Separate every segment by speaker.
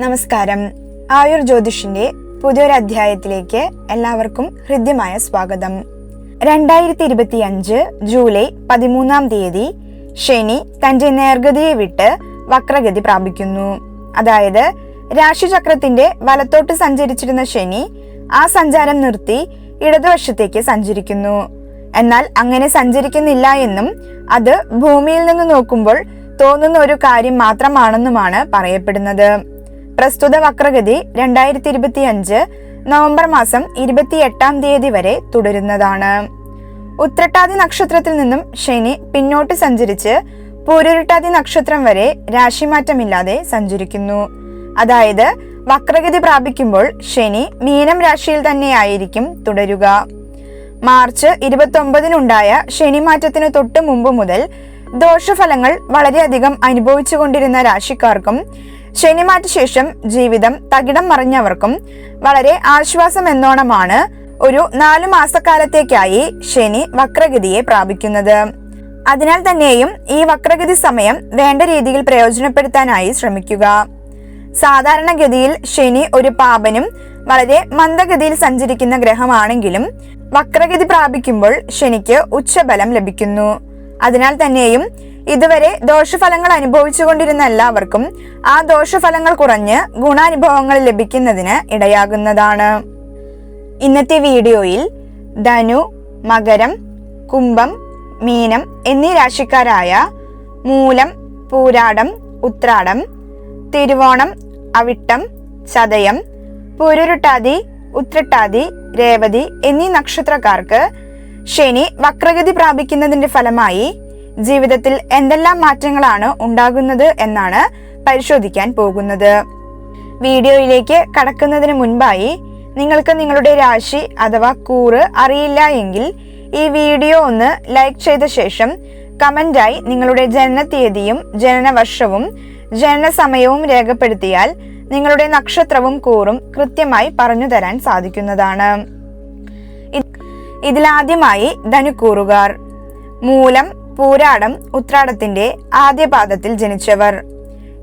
Speaker 1: നമസ്കാരം. ആയുർ ജ്യോതിഷിന്റെ പുതിയൊരു അധ്യായത്തിലേക്ക് എല്ലാവർക്കും ഹൃദ്യമായ സ്വാഗതം. രണ്ടായിരത്തി ഇരുപത്തി അഞ്ച് ജൂലൈ പതിമൂന്നാം തീയതി ശനി തന്റെ നേർഗതിയെ വിട്ട് വക്രഗതി പ്രാപിക്കുന്നു. അതായത് രാശിചക്രത്തിന്റെ വലത്തോട്ട് സഞ്ചരിച്ചിരുന്ന ശനി ആ സഞ്ചാരം നിർത്തി ഇടതുവശത്തേക്ക് സഞ്ചരിക്കുന്നു. എന്നാൽ അങ്ങനെ സഞ്ചരിക്കുന്നില്ല എന്നും അത് ഭൂമിയിൽ നിന്ന് നോക്കുമ്പോൾ തോന്നുന്ന ഒരു കാര്യം മാത്രമാണെന്നുമാണ് പറയപ്പെടുന്നത്. പ്രസ്തുത വക്രഗതി രണ്ടായിരത്തി ഇരുപത്തി അഞ്ച് നവംബർ മാസം ഇരുപത്തി എട്ടാം തീയതി വരെ തുടരുന്നതാണ്. ഉത്രട്ടാതി നക്ഷത്രത്തിൽ നിന്നും ശനി പിന്നോട്ട് സഞ്ചരിച്ച് പൂരുരുട്ടാതി നക്ഷത്രം വരെ രാശിമാറ്റമില്ലാതെ സഞ്ചരിക്കുന്നു. അതായത് വക്രഗതി പ്രാപിക്കുമ്പോൾ ശനി മീനം രാശിയിൽ തന്നെയായിരിക്കും തുടരുക. മാർച്ച് ഇരുപത്തി ഒമ്പതിനുണ്ടായ ശനിമാറ്റത്തിന് തൊട്ട് മുമ്പ് മുതൽ ദോഷഫലങ്ങൾ വളരെയധികം അനുഭവിച്ചുകൊണ്ടിരുന്ന രാശിക്കാർക്കും ശനിമാറ്റ ശേഷം ജീവിതം തകിടം മറിഞ്ഞവർക്കും വളരെ ആശ്വാസം എന്നോണമാണ് ഒരു നാലു മാസക്കാലത്തേക്കായി ശനി വക്രഗതിയെ പ്രാപിക്കുന്നത്. അതിനാൽ തന്നെയും ഈ വക്രഗതി സമയം വേണ്ട രീതിയിൽ പ്രയോജനപ്പെടുത്താനായി ശ്രമിക്കുക. സാധാരണഗതിയിൽ ശനി ഒരു പാപനും വളരെ മന്ദഗതിയിൽ സഞ്ചരിക്കുന്ന ഗ്രഹമാണെങ്കിലും വക്രഗതി പ്രാപിക്കുമ്പോൾ ശനിക്ക് ഉച്ചബലം ലഭിക്കുന്നു. അതിനാൽ തന്നെയും ഇതുവരെ ദോഷഫലങ്ങൾ അനുഭവിച്ചുകൊണ്ടിരുന്ന എല്ലാവർക്കും ആ ദോഷഫലങ്ങൾ കുറഞ്ഞ് ഗുണാനുഭവങ്ങൾ ലഭിക്കുന്നതിന് ഇടയാകുന്നതാണ്. ഇന്നത്തെ വീഡിയോയിൽ ധനു മകരം കുംഭം മീനം എന്നീ രാശിക്കാരായ മൂലം പൂരാടം ഉത്രാടം തിരുവോണം അവിട്ടം ചതയം പുരുരുട്ടാതി ഉത്രട്ടാതി രേവതി എന്നീ നക്ഷത്രക്കാർക്ക് ശനി വക്രഗതി പ്രാപിക്കുന്നതിന്റെ ഫലമായി ജീവിതത്തിൽ എന്തെല്ലാം മാറ്റങ്ങളാണ് ഉണ്ടാകുന്നത് എന്നാണ് പരിശോധിക്കാൻ പോകുന്നത്. വീഡിയോയിലേക്ക് കടക്കുന്നതിന് മുൻപായി നിങ്ങൾക്ക് നിങ്ങളുടെ രാശി അഥവാ കൂറ് അറിയില്ല എങ്കിൽ ഈ വീഡിയോ ഒന്ന് ലൈക്ക് ചെയ്ത ശേഷം കമന്റായി നിങ്ങളുടെ ജനനത്തീയതിയും ജനനവർഷവും ജനനസമയവും രേഖപ്പെടുത്തിയാൽ നിങ്ങളുടെ നക്ഷത്രവും കൂറും കൃത്യമായി പറഞ്ഞു തരാൻ സാധിക്കുന്നതാണ്. ഇത്- ഇതിലാദ്യമായി ധനുക്കൂറുകാർ. മൂലം പൂരാടം ഉത്രാടത്തിന്റെ ആദ്യപാദത്തിൽ ജനിച്ചവർ.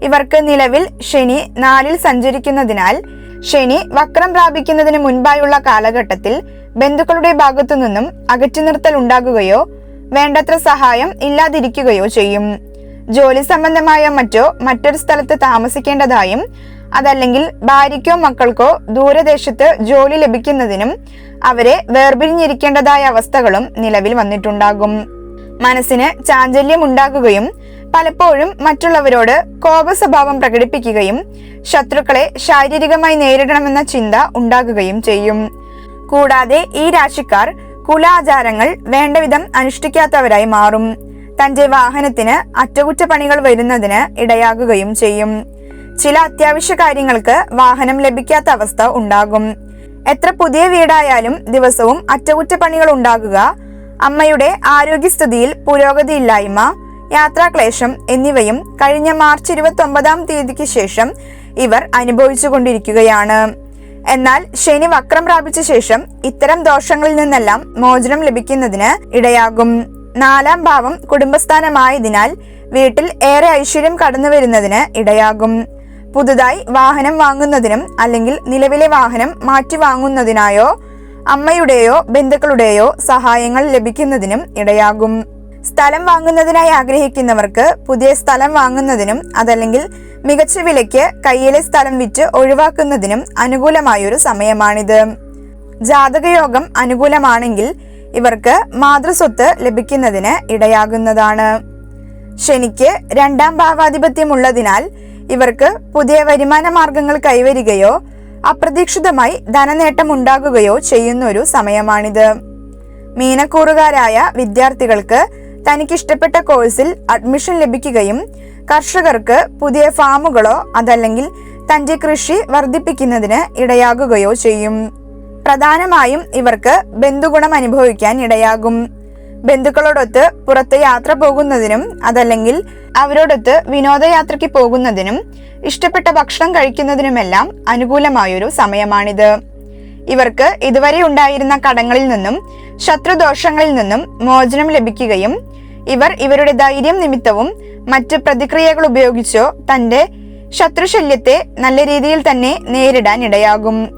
Speaker 1: ഇവർക്ക് നിലവിൽ ശനി നാലിൽ സഞ്ചരിക്കുന്നതിനാൽ ശനി വക്രം പ്രാപിക്കുന്നതിന് മുൻപായുള്ള കാലഘട്ടത്തിൽ ബന്ധുക്കളുടെ ഭാഗത്തു നിന്നും അകറ്റി നിർത്തൽ ഉണ്ടാകുകയോ വേണ്ടത്ര സഹായം ഇല്ലാതിരിക്കുകയോ ചെയ്യും. ജോലി സംബന്ധമായ മറ്റോ മറ്റൊരു സ്ഥലത്ത് താമസിക്കേണ്ടതായും അതല്ലെങ്കിൽ ഭാര്യയ്ക്കോ മക്കൾക്കോ ദൂരദേശത്ത് ജോലി ലഭിക്കുന്നതിനും അവരെ വേർപിരിഞ്ഞിരിക്കേണ്ടതായ അവസ്ഥകളും നിലവിൽ വന്നിട്ടുണ്ടാകും. മനസ്സിന് ചാഞ്ചല്യം ഉണ്ടാകുകയും പലപ്പോഴും മറ്റുള്ളവരോട് കോപ സ്വഭാവം പ്രകടിപ്പിക്കുകയും ശത്രുക്കളെ ശാരീരികമായി നേരിടണമെന്ന ചിന്ത ഉണ്ടാകുകയും ചെയ്യും. കൂടാതെ ഈ രാശിക്കാർ കുലാചാരങ്ങൾ വേണ്ടവിധം അനുഷ്ഠിക്കാത്തവരായി മാറും. തന്റെ വാഹനത്തിന് അറ്റകുറ്റപ്പണികൾ വരുന്നതിന് ഇടയാകുകയും ചെയ്യും. ചില അത്യാവശ്യ കാര്യങ്ങൾക്ക് വാഹനം ലഭിക്കാത്ത അവസ്ഥ ഉണ്ടാകും. എത്ര പുതിയ വീടായാലും ദിവസവും അറ്റകുറ്റപ്പണികൾ ഉണ്ടാകുക അമ്മയുടെ ആരോഗ്യസ്ഥിതിയിൽ പുരോഗതിയില്ലായ്മ യാത്രാക്ലേശം എന്നിവയും കഴിഞ്ഞ മാർച്ച് ഇരുപത്തി ഒമ്പതാം തീയതിക്ക് ശേഷം ഇവർ അനുഭവിച്ചുകൊണ്ടിരിക്കുകയാണ്. എന്നാൽ ശനി വക്രം പ്രാപിച്ച ശേഷം ഇത്തരം ദോഷങ്ങളിൽ നിന്നെല്ലാം മോചനം ലഭിക്കുന്നതിന് ഇടയാകും. നാലാം ഭാവം കുടുംബസ്ഥാനമായതിനാൽ വീട്ടിൽ ഏറെ ഐശ്വര്യം കടന്നു വരുന്നതിന് ഇടയാകും. പുതുതായി വാഹനം വാങ്ങുന്നതിനും അല്ലെങ്കിൽ നിലവിലെ വാഹനം മാറ്റി വാങ്ങുന്നതിനായോ അമ്മയുടെയോ ബന്ധുക്കളുടെയോ സഹായങ്ങൾ ലഭിക്കുന്നതിനും ഇടയാകും. സ്ഥലം വാങ്ങുന്നതിനായി ആഗ്രഹിക്കുന്നവർക്ക് പുതിയ സ്ഥലം വാങ്ങുന്നതിനും അതല്ലെങ്കിൽ മികച്ച വിലയ്ക്ക് കയ്യിലെ സ്ഥലം വിറ്റ് ഒഴിവാക്കുന്നതിനും അനുകൂലമായൊരു സമയമാണിത്. ജാതകയോഗം അനുകൂലമാണെങ്കിൽ ഇവർക്ക് മാതൃസ്വത്ത് ലഭിക്കുന്നതിന് ഇടയാകുന്നതാണ്. ശനിക്ക് രണ്ടാം ഭാവാധിപത്യമുള്ളതിനാൽ ഇവർക്ക് പുതിയ വരുമാന മാർഗങ്ങൾ കൈവരികയോ അപ്രതീക്ഷിതമായി ധനനേട്ടം ഉണ്ടാകുകയോ ചെയ്യുന്ന ഒരു സമയമാണിത്. മീനക്കൂറുകാരായ വിദ്യാർത്ഥികൾക്ക് തനിക്കിഷ്ടപ്പെട്ട കോഴ്സിൽ അഡ്മിഷൻ ലഭിക്കുകയും കർഷകർക്ക് പുതിയ ഫാമുകളോ അതല്ലെങ്കിൽ തന്റെ കൃഷി വർദ്ധിപ്പിക്കുന്നതിന് ഇടയാകുകയോ ചെയ്യും. പ്രധാനമായും ഇവർക്ക് ബന്ധുഗുണം അനുഭവിക്കാൻ ഇടയാകും. ബന്ധുക്കളോടൊത്ത് പുറത്ത് യാത്ര പോകുന്നതിനും അതല്ലെങ്കിൽ അവരോടൊത്ത് വിനോദയാത്രയ്ക്ക് പോകുന്നതിനും ഇഷ്ടപ്പെട്ട ഭക്ഷണം കഴിക്കുന്നതിനുമെല്ലാം അനുകൂലമായൊരു സമയമാണിത്. ഇവർക്ക് ഇതുവരെ ഉണ്ടായിരുന്ന കടങ്ങളിൽ നിന്നും ശത്രുദോഷങ്ങളിൽ നിന്നും മോചനം ലഭിക്കുകയും ഇവർ ഇവരുടെ ധൈര്യം നിമിത്തവും മറ്റ് പ്രതിക്രിയകൾ ഉപയോഗിച്ചോ തന്റെ ശത്രുശല്യത്തെ നല്ല രീതിയിൽ തന്നെ നേരിടാൻ ഇടയാകും.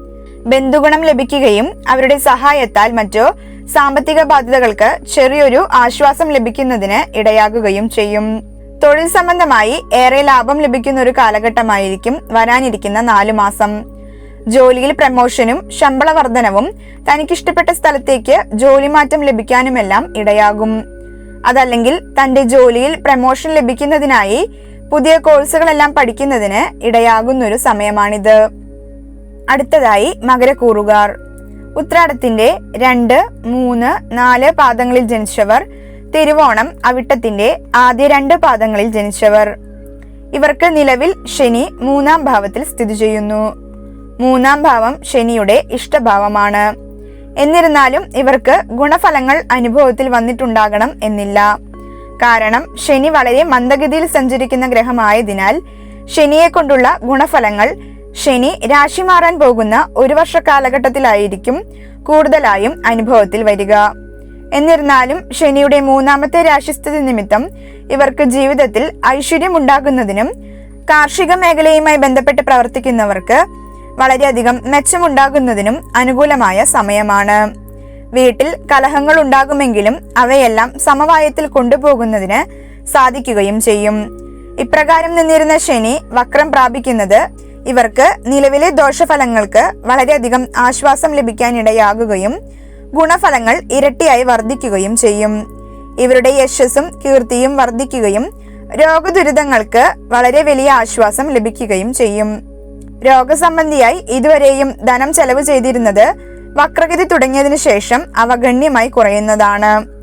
Speaker 1: ബന്ധുഗുണം ലഭിക്കുകയും അവരുടെ സഹായത്താൽ മറ്റോ സാമ്പത്തിക ബാധ്യതകൾക്ക് ചെറിയൊരു ആശ്വാസം ലഭിക്കുന്നതിന് ഇടയാകുകയും ചെയ്യും. തൊഴിൽ സംബന്ധമായി ഏറെ ലാഭം ലഭിക്കുന്ന ഒരു കാലഘട്ടമായിരിക്കും വരാനിരിക്കുന്ന നാലു മാസം. ജോലിയിൽ പ്രമോഷനും ശമ്പള വർധനവും തനിക്കിഷ്ടപ്പെട്ട സ്ഥലത്തേക്ക് ജോലി മാറ്റം ലഭിക്കാനുമെല്ലാം ഇടയാകും. അതല്ലെങ്കിൽ തന്റെ ജോലിയിൽ പ്രമോഷൻ ലഭിക്കുന്നതിനായി പുതിയ കോഴ്സുകളെല്ലാം പഠിക്കുന്നതിന് ഇടയാകുന്നൊരു സമയമാണിത്. അടുത്തതായി മകരക്കൂറുകാർ. ഉത്രാടത്തിന്റെ രണ്ട് മൂന്ന് നാല് പാദങ്ങളിൽ ജനിച്ചവർ തിരുവോണം അവിട്ടത്തിന്റെ ആദ്യ രണ്ട് പാദങ്ങളിൽ ജനിച്ചവർ. ഇവർക്ക് നിലവിൽ ശനി മൂന്നാം ഭാവത്തിൽ സ്ഥിതി ചെയ്യുന്നു. മൂന്നാം ഭാവം ശനിയുടെ ഇഷ്ടഭാവമാണ്. എന്നിരുന്നാലും ഇവർക്ക് ഗുണഫലങ്ങൾ അനുഭവത്തിൽ വന്നിട്ടുണ്ടാകണം എന്നില്ല. കാരണം ശനി വളരെ മന്ദഗതിയിൽ സഞ്ചരിക്കുന്ന ഗ്രഹമായതിനാൽ ശനിയെ കൊണ്ടുള്ള ഗുണഫലങ്ങൾ ശനി രാശി മാറാൻ പോകുന്ന ഒരു വർഷ കാലഘട്ടത്തിലായിരിക്കും കൂടുതലായും അനുഭവത്തിൽ വരിക. എന്നിരുന്നാലും ശനിയുടെ മൂന്നാമത്തെ രാശിസ്ഥിതി നിമിത്തം ഇവർക്ക് ജീവിതത്തിൽ ഐശ്വര്യം ഉണ്ടാകുന്നതിനും കാർഷിക മേഖലയുമായി ബന്ധപ്പെട്ട് പ്രവർത്തിക്കുന്നവർക്ക് വളരെയധികം മെച്ചമുണ്ടാകുന്നതിനും അനുകൂലമായ സമയമാണ്. വീട്ടിൽ കലഹങ്ങൾ ഉണ്ടാകുമെങ്കിലും അവയെല്ലാം സമവായത്തിൽ കൊണ്ടുപോകുന്നതിന് സാധിക്കുകയും ചെയ്യും. ഇപ്രകാരം നിന്നിരുന്ന ശനി വക്രം പ്രാപിക്കുന്നത് ഇവർക്ക് നിലവിലെ ദോഷഫലങ്ങൾക്ക് വളരെയധികം ആശ്വാസം ലഭിക്കാനിടയാകുകയും ഗുണഫലങ്ങൾ ഇരട്ടിയായി വർദ്ധിക്കുകയും ചെയ്യും. ഇവരുടെ യശസ്സും കീർത്തിയും വർദ്ധിക്കുകയും രോഗദുരിതങ്ങൾക്ക് വളരെ വലിയ ആശ്വാസം ലഭിക്കുകയും ചെയ്യും. രോഗസംബന്ധിയായി ഇതുവരെയും ധനം ചെലവ് ചെയ്തിരുന്നത് വക്രഗതി തുടങ്ങിയതിനു ശേഷം അവ ഗണ്യമായി കുറയുന്നതാണ്.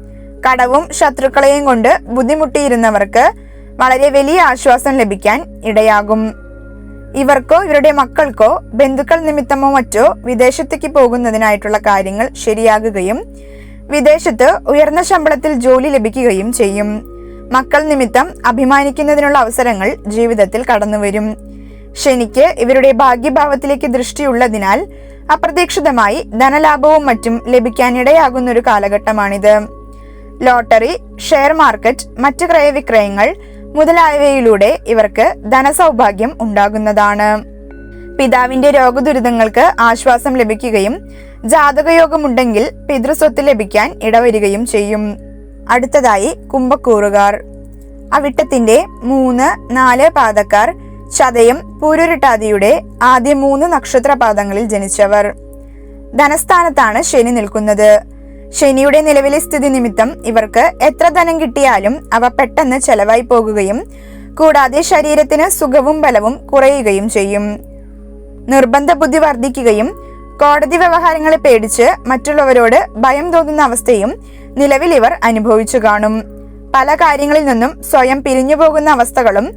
Speaker 1: കടവും ശത്രുക്കളെയും കൊണ്ട് ബുദ്ധിമുട്ടിയിരുന്നവർക്ക് വളരെ വലിയ ആശ്വാസം ലഭിക്കാൻ ഇടയാകും. ഇവർക്കോ ഇവരുടെ മക്കൾക്കോ ബന്ധുക്കൾ നിമിത്തമോ മറ്റോ വിദേശത്തേക്ക് പോകുന്നതിനായിട്ടുള്ള കാര്യങ്ങൾ ശരിയാകുകയും വിദേശത്ത് ഉയർന്ന ശമ്പളത്തിൽ ജോലി ലഭിക്കുകയും ചെയ്യും. മക്കൾ നിമിത്തം അഭിമാനിക്കുന്നതിനുള്ള അവസരങ്ങൾ ജീവിതത്തിൽ കടന്നുവരും. ശനിക്ക് ഇവരുടെ ഭാഗ്യഭാവത്തിലേക്ക് ദൃഷ്ടിയുള്ളതിനാൽ അപ്രതീക്ഷിതമായി ധനലാഭവും മറ്റും ലഭിക്കാനിടയാകുന്ന ഒരു കാലഘട്ടമാണിത്. ലോട്ടറി ഷെയർ മാർക്കറ്റ് മറ്റ് ക്രയവിക്രയങ്ങൾ മുതലായവയിലൂടെ ഇവർക്ക് ധനസൗഭാഗ്യം ഉണ്ടാകുന്നതാണ്. പിതാവിന്റെ രോഗദുരിതങ്ങൾക്ക് ആശ്വാസം ലഭിക്കുകയും ജാതകയോഗമുണ്ടെങ്കിൽ പിതൃസ്വത്ത് ലഭിക്കാൻ ഇടവരികയും ചെയ്യും. അടുത്തതായി കുംഭക്കൂറുകാർ. അവിട്ടത്തിന്റെ മൂന്ന് നാല് പാദക്കാർ ചതയം പൂരുരുട്ടാതിയുടെ ആദ്യ മൂന്ന് നക്ഷത്രപാദങ്ങളിൽ ജനിച്ചവർ. ധനസ്ഥാനത്താണ് ശനി നിൽക്കുന്നത്. ശനിയുടെ നിലവിലെ സ്ഥിതി നിമിത്തം ഇവർക്ക് എത്ര ധനം കിട്ടിയാലും അവ പെട്ടെന്ന് ചെലവായി പോകുകയും കൂടാതെ ശരീരത്തിന് സുഖവും ബലവും കുറയുകയും ചെയ്യും. നിർബന്ധ ബുദ്ധി വർദ്ധിക്കുകയും കോടതി വ്യവഹാരങ്ങളെ പേടിച്ച് മറ്റുള്ളവരോട് ഭയം തോന്നുന്ന അവസ്ഥയും നിലവിൽ ഇവർ അനുഭവിച്ചു കാണും. പല കാര്യങ്ങളിൽ നിന്നും സ്വയം പിരിഞ്ഞു പോകുന്ന അവസ്ഥകളും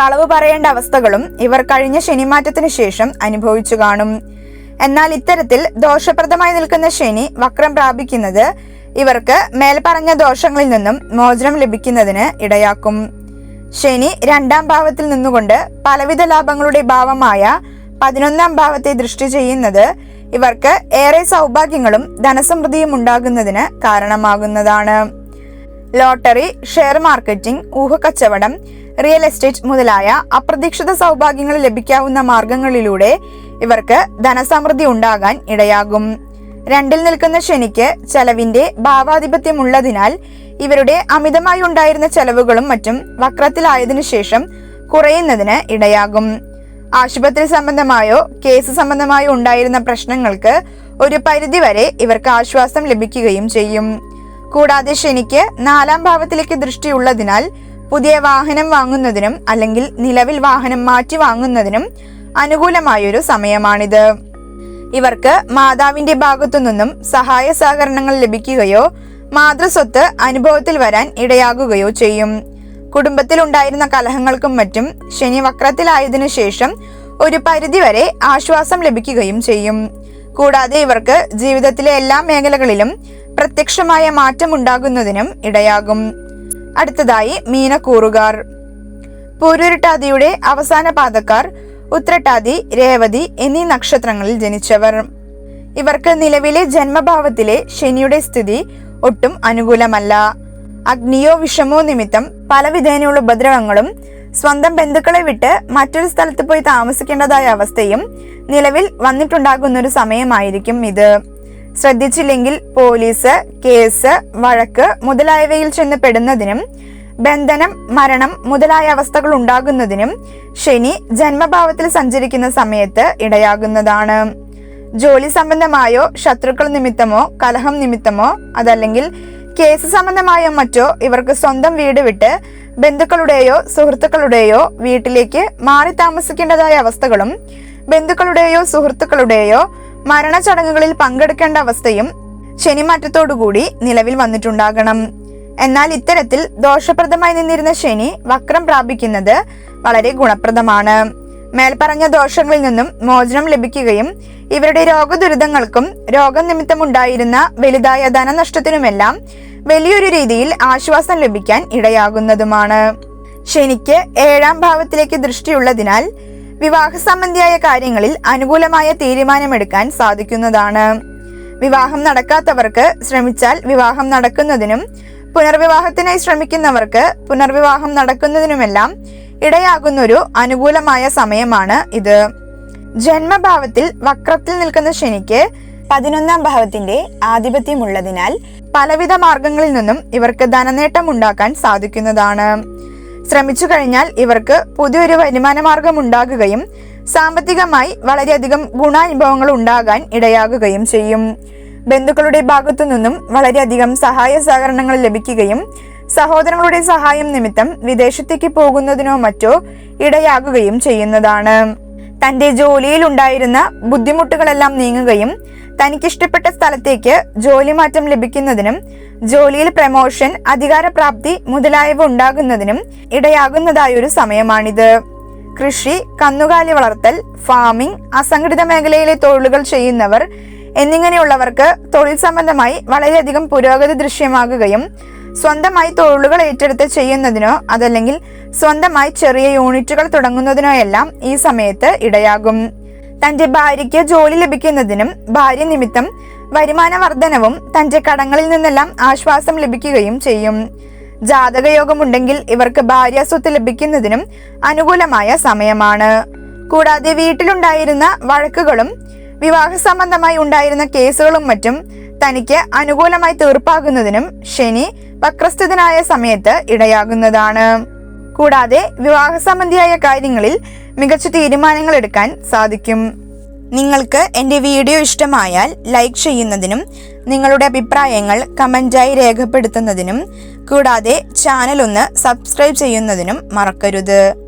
Speaker 1: കളവ് പറയേണ്ട അവസ്ഥകളും ഇവർ കഴിഞ്ഞ ശനിമാറ്റത്തിനു ശേഷം അനുഭവിച്ചു കാണും. എന്നാൽ ഇത്തരത്തിൽ ദോഷപ്രദമായി നിൽക്കുന്ന ശനി വക്രം പ്രാപിക്കുന്നത് ഇവർക്ക് മേൽപ്പറഞ്ഞ ദോഷങ്ങളിൽ നിന്നും മോചനം ലഭിക്കുന്നതിന് ഇടയാക്കും. ശനി രണ്ടാം ഭാവത്തിൽ നിന്നുകൊണ്ട് പലവിധ ലാഭങ്ങളുടെ ഭാവമായ പതിനൊന്നാം ഭാവത്തെ ദൃഷ്ടി ചെയ്യുന്നത് ഇവർക്ക് ഏറെ സൗഭാഗ്യങ്ങളും ധനസമൃദ്ധിയും ഉണ്ടാകുന്നതിന് കാരണമാകുന്നതാണ്. ലോട്ടറി ഷെയർ മാർക്കറ്റിംഗ് ഊഹക്കച്ചവടം റിയൽ എസ്റ്റേറ്റ് മുതലായ അപ്രതീക്ഷിത സൗഭാഗ്യങ്ങൾ ലഭിക്കാവുന്ന മാർഗങ്ങളിലൂടെ ഇവർക്ക് ധനസമൃദ്ധി ഉണ്ടാകാൻ ഇടയാകും. രണ്ടിൽ നിൽക്കുന്ന ശനിക്ക് ചെലവിന്റെ ഭാവാധിപത്യമുള്ളതിനാൽ ഇവരുടെ അമിതമായി ഉണ്ടായിരുന്ന ചെലവുകളും മറ്റും വക്രത്തിലായതിനു ശേഷം കുറയുന്നതിന് ഇടയാകും. ആശുപത്രി സംബന്ധമായോ കേസ് സംബന്ധമായോ ഉണ്ടായിരുന്ന പ്രശ്നങ്ങൾക്ക് ഒരു പരിധിവരെ ഇവർക്ക് ആശ്വാസം ലഭിക്കുകയും ചെയ്യും. കൂടാതെ ശനിക്ക് നാലാം ഭാവത്തിലേക്ക് ദൃഷ്ടിയുള്ളതിനാൽ പുതിയ വാഹനം വാങ്ങുന്നതിനും അല്ലെങ്കിൽ നിലവിൽ വാഹനം മാറ്റി വാങ്ങുന്നതിനും അനുകൂലമായൊരു സമയമാണിത്. ഇവർക്ക് മാതാവിന്റെ ഭാഗത്തു നിന്നും സഹായ സഹകരണങ്ങൾ ലഭിക്കുകയോ മാതൃസ്വത്ത് അനുഭവത്തിൽ വരാൻ ഇടയാകുകയോ ചെയ്യും. കുടുംബത്തിൽ ഉണ്ടായിരുന്ന കലഹങ്ങൾക്കും മറ്റും ശനി വക്രത്തിലായതിനു ശേഷം ഒരു പരിധിവരെ ആശ്വാസം ലഭിക്കുകയും ചെയ്യും. കൂടാതെ ഇവർക്ക് ജീവിതത്തിലെ എല്ലാ മേഖലകളിലും പ്രത്യക്ഷമായ മാറ്റം ഉണ്ടാകുന്നതിനും ഇടയാകും. അടുത്തതായി മീനക്കൂറുകാർ. പൂരുരുട്ടാതിയുടെ അവസാന പാദക്കാർ ഉത്രട്ടാതി രേവതി എന്നീ നക്ഷത്രങ്ങളിൽ ജനിച്ചവർ. ഇവർക്ക് നിലവിലെ ജന്മഭാവത്തിലെ ശനിയുടെ സ്ഥിതി ഒട്ടും അനുകൂലമല്ല. അഗ്നിയോ വിഷമോ നിമിത്തം പലവിധേനയുള്ള ഉപദ്രവങ്ങളും സ്വന്തം ബന്ധുക്കളെ വിട്ട് മറ്റൊരു സ്ഥലത്ത് പോയി താമസിക്കേണ്ടതായ അവസ്ഥയും നിലവിൽ വന്നിട്ടുണ്ടാകുന്ന ഒരു സമയമായിരിക്കും ഇത്. ശ്രദ്ധിച്ചില്ലെങ്കിൽ പോലീസ് കേസ് വഴക്ക് മുതലായവയിൽ ചെന്ന് പെടുന്നതിനും ബന്ധനം മരണം മുതലായ അവസ്ഥകൾ ഉണ്ടാകുന്നതിനും ശനി ജന്മഭാവത്തിൽ സഞ്ചരിക്കുന്ന സമയത്ത് ഇടയാകുന്നതാണ്. ജോലി സംബന്ധമായോ ശത്രുക്കൾ നിമിത്തമോ കലഹം നിമിത്തമോ അതല്ലെങ്കിൽ കേസ് സംബന്ധമായോ മറ്റോ ഇവർക്ക് സ്വന്തം വീട് വിട്ട് ബന്ധുക്കളുടെയോ സുഹൃത്തുക്കളുടെയോ വീട്ടിലേക്ക് മാറി താമസിക്കേണ്ടതായ അവസ്ഥകളും ബന്ധുക്കളുടെയോ സുഹൃത്തുക്കളുടെയോ മരണ ചടങ്ങുകളിൽ പങ്കെടുക്കേണ്ട അവസ്ഥയും ശനിമാറ്റത്തോടുകൂടി നിലവിൽ വന്നിട്ടുണ്ടാകണം. എന്നാൽ ഇത്തരത്തിൽ ദോഷപ്രദമായി നിന്നിരുന്ന ശനി വക്രം പ്രാപിക്കുന്നത് വളരെ ഗുണപ്രദമാണ്. മേൽപ്പറഞ്ഞ ദോഷങ്ങളിൽ നിന്നും മോചനം ലഭിക്കുകയും ഇവരുടെ രോഗദുരിതങ്ങൾക്കും രോഗം നിമിത്തമുണ്ടായിരുന്ന വലുതായ ധനനഷ്ടത്തിനുമെല്ലാം വലിയൊരു രീതിയിൽ ആശ്വാസം ലഭിക്കാൻ ഇടയാകുന്നതുമാണ്. ശനിക്ക് ഏഴാം ഭാവത്തിലേക്ക് ദൃഷ്ടിയുള്ളതിനാൽ വിവാഹ സംബന്ധിയായ കാര്യങ്ങളിൽ അനുകൂലമായ തീരുമാനമെടുക്കാൻ സാധിക്കുന്നതാണ്. വിവാഹം നടക്കാത്തവർക്ക് ശ്രമിച്ചാൽ വിവാഹം നടക്കുന്നതിനും പുനർവിവാഹത്തിനായി ശ്രമിക്കുന്നവർക്ക് പുനർവിവാഹം നടക്കുന്നതിനുമെല്ലാം ഇടയാകുന്നൊരു അനുകൂലമായ സമയമാണ് ഇത്. ജന്മഭാവത്തിൽ വക്രത്തിൽ നിൽക്കുന്ന ശനിക്ക് പതിനൊന്നാം ഭാവത്തിന്റെ ആധിപത്യമുള്ളതിനാൽ പലവിധ മാർഗങ്ങളിൽ നിന്നും ഇവർക്ക് ധനനേട്ടം ഉണ്ടാക്കാൻ സാധിക്കുന്നതാണ്. ശ്രമിച്ചു കഴിഞ്ഞാൽ ഇവർക്ക് പുതിയൊരു വരുമാന മാർഗം ഉണ്ടാകുകയും സാമ്പത്തികമായി വളരെയധികം ഗുണാനുഭവങ്ങൾ ഉണ്ടാകാൻ ഇടയാകുകയും ചെയ്യും. ബന്ധുക്കളുടെ ഭാഗത്തു നിന്നും വളരെയധികം സഹായ സഹകരണങ്ങൾ ലഭിക്കുകയും സഹോദരങ്ങളുടെ സഹായം നിമിത്തം വിദേശത്തേക്ക് പോകുന്നതിനോ മറ്റോ ഇടയാകുകയും ചെയ്യുന്നതാണ്. തന്റെ ജോലിയിൽ ഉണ്ടായിരുന്ന ബുദ്ധിമുട്ടുകളെല്ലാം നീങ്ങുകയും തനിക്കിഷ്ടപ്പെട്ട സ്ഥലത്തേക്ക് ജോലി മാറ്റം ലഭിക്കുന്നതിനും ജോലിയിൽ പ്രമോഷൻ അധികാരപ്രാപ്തി മുതലായവ ഉണ്ടാകുന്നതിനും ഇടയാകുന്നതായൊരു സമയമാണിത്. കൃഷി കന്നുകാലി വളർത്തൽ ഫാമിംഗ് അസംഘടിത മേഖലയിലെ തൊഴിലുകൾ ചെയ്യുന്നവർ എന്നിങ്ങനെയുള്ളവർക്ക് തൊഴിൽ സംബന്ധമായി വളരെയധികം പുരോഗതി ദൃശ്യമാകുകയും സ്വന്തമായി തൊഴിലുകൾ ഏറ്റെടുത്ത് ചെയ്യുന്നതിനോ അതല്ലെങ്കിൽ സ്വന്തമായി ചെറിയ യൂണിറ്റുകൾ തുടങ്ങുന്നതിനോ എല്ലാം ഈ സമയത്ത് ഇടയാകും. തന്റെ ഭാര്യയ്ക്ക് ജോലി ലഭിക്കുന്നതിനും ഭാര്യ നിമിത്തം വരുമാന വർധനവും തന്റെ കടങ്ങളിൽ നിന്നെല്ലാം ആശ്വാസം ലഭിക്കുകയും ചെയ്യും. ജാതകയോഗമുണ്ടെങ്കിൽ ഇവർക്ക് ഭാര്യ ഭാര്യാസ്വത്ത് ലഭിക്കുന്നതിനും അനുകൂലമായ സമയമാണ്. കൂടാതെ വീട്ടിലുണ്ടായിരുന്ന വഴക്കുകളും വിവാഹ സംബന്ധമായി ഉണ്ടായിരുന്ന കേസുകളും മറ്റും തനിക്ക് അനുകൂലമായി തീർപ്പാകുന്നതിനും ശനി വക്രസ്ഥിതനായ സമയത്ത് ഇടയാകുന്നതാണ്. കൂടാതെ വിവാഹ സംബന്ധിയായ കാര്യങ്ങളിൽ മികച്ച തീരുമാനങ്ങൾ എടുക്കാൻ സാധിക്കും. നിങ്ങൾക്ക് എന്റെ വീഡിയോ ഇഷ്ടമായാൽ ലൈക്ക് ചെയ്യുന്നതിനും നിങ്ങളുടെ അഭിപ്രായങ്ങൾ കമന്റായി രേഖപ്പെടുത്തുന്നതിനും കൂടാതെ ചാനൽ ഒന്ന് സബ്സ്ക്രൈബ് ചെയ്യുന്നതിനും മറക്കരുത്.